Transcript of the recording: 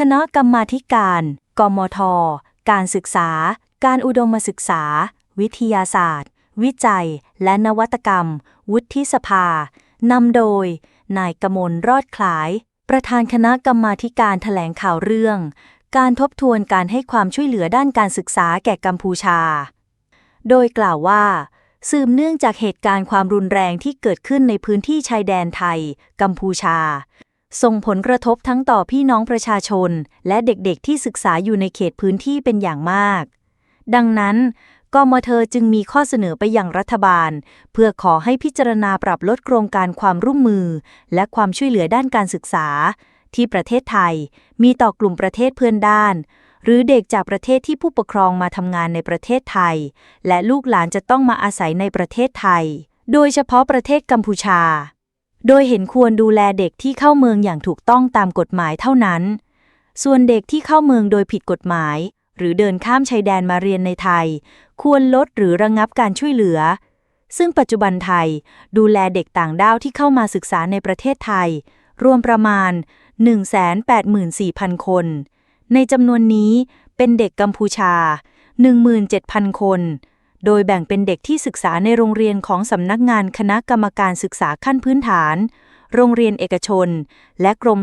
คณะกรรมาการ กมท การศึกษา การอุดมศึกษา วิทยาศาสตร์ วิจัย และนวัตกรรม วุฒิสภานำโดย นายกมลรอดคล้าย ประธานคณะกรรมาการแถลงข่าวเรื่อง การทบทวนการให้ความช่วยเหลือด้านการศึกษาแก่กัมพูชา โดยกล่าวว่าสืบเนื่องจากเหตุการณ์ความรุนแรงที่เกิดขึ้นในพื้นที่ชายแดนไทย กัมพูชา ส่งผลกระทบทั้งต่อพี่น้องประชาชน และเด็กๆที่ศึกษาอยู่ในเขตพื้นที่เป็นอย่างมาก ดังนั้นกมเทจึงมีข้อเสนอไปยังรัฐบาล เพื่อขอให้พิจารณาปรับลดโครงการความร่วมมือ และความช่วยเหลือด้านการศึกษา ที่ประเทศไทย มีต่อกลุ่มประเทศเพื่อนด้าน หรือเด็กจากประเทศที่ผู้ปกครองมาทำงานในประเทศไทย และลูกหลานจะต้องมาอาศัยในประเทศไทย โดยเฉพาะประเทศกัมพูชา โดยเห็นควรดูแลเด็กที่เข้าเมืองอย่างถูกต้องตามกฎหมายเท่านั้น ส่วนเด็กที่เข้าเมืองโดยผิดกฎหมาย หรือเดินข้ามชายแดนมาเรียนในไทย ควรลดหรือระงับการช่วยเหลือ ซึ่งปัจจุบันไทยดูแลเด็กต่างด้าวที่เข้ามาศึกษาในประเทศไทย รวมประมาณ 184,000 คน ในจำนวนนี้เป็นเด็กกัมพูชา 17,000 คน โดยแบ่งเป็นเด็กที่ศึกษาในโรงเรียนของสำนักงานคณะกรรมการศึกษาขั้นพื้นฐาน โรงเรียนเอกชน และกรม